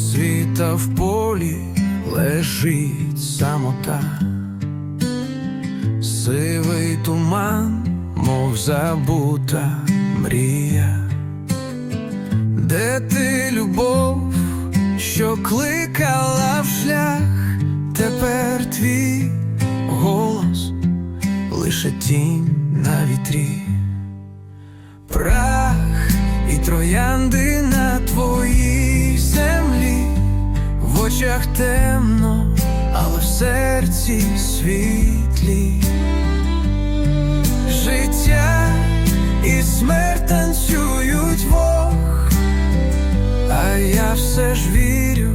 просвіта в полі лежить самота, сивий туман, мов забута мрія, де ти любов, що кликала в шлях, тепер твій голос, лише тінь на вітрі. Прах і троянди на твоїй землі, очах темно, але в серці світлі. Життя і смерть танцюють вог, а я все ж вірю,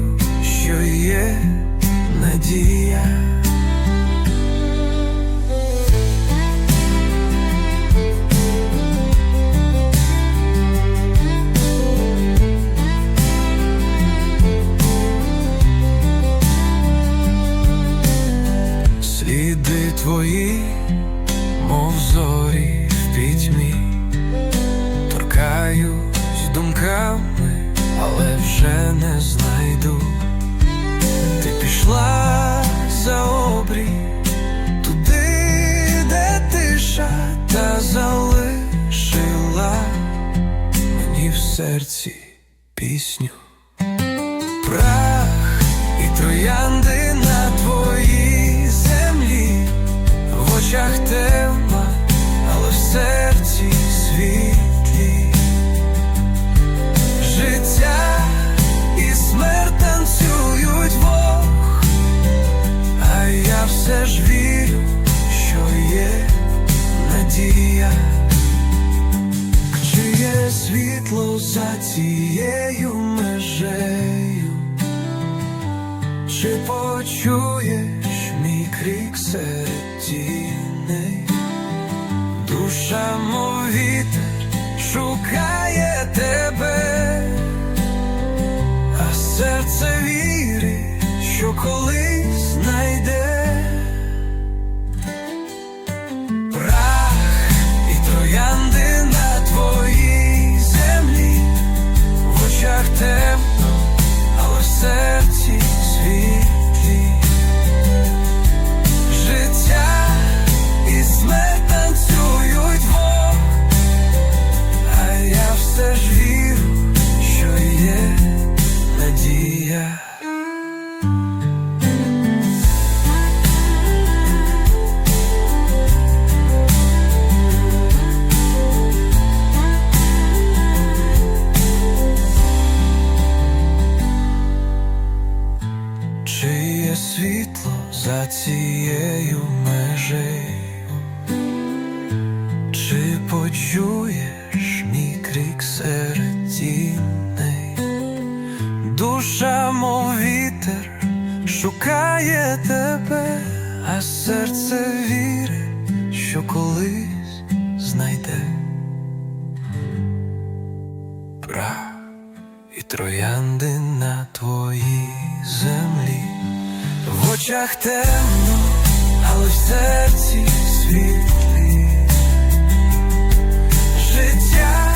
твої, мов зорі в пітьмі, торкаюсь думками, але вже не знайду. Ти пішла за обрій, туди, де тиша, та залишила мені в серці пісню. Прах і троянди очах тема, але в серці світлі. Життя і смерть танцюють вох, а я все ж вірю, що є надія. Чи є світло за цією межею? Чи почуєш мій крик серед тіней? Душа, мов шукає тебе, а серце вірить, що колись Світло за цією межею? Чи почуєш мій крик серед? Душа, мов вітер, шукає тебе, а серце вірить, що колись знайде прах і троянди на твоїй землі, очах темно, але в серці світлі життя.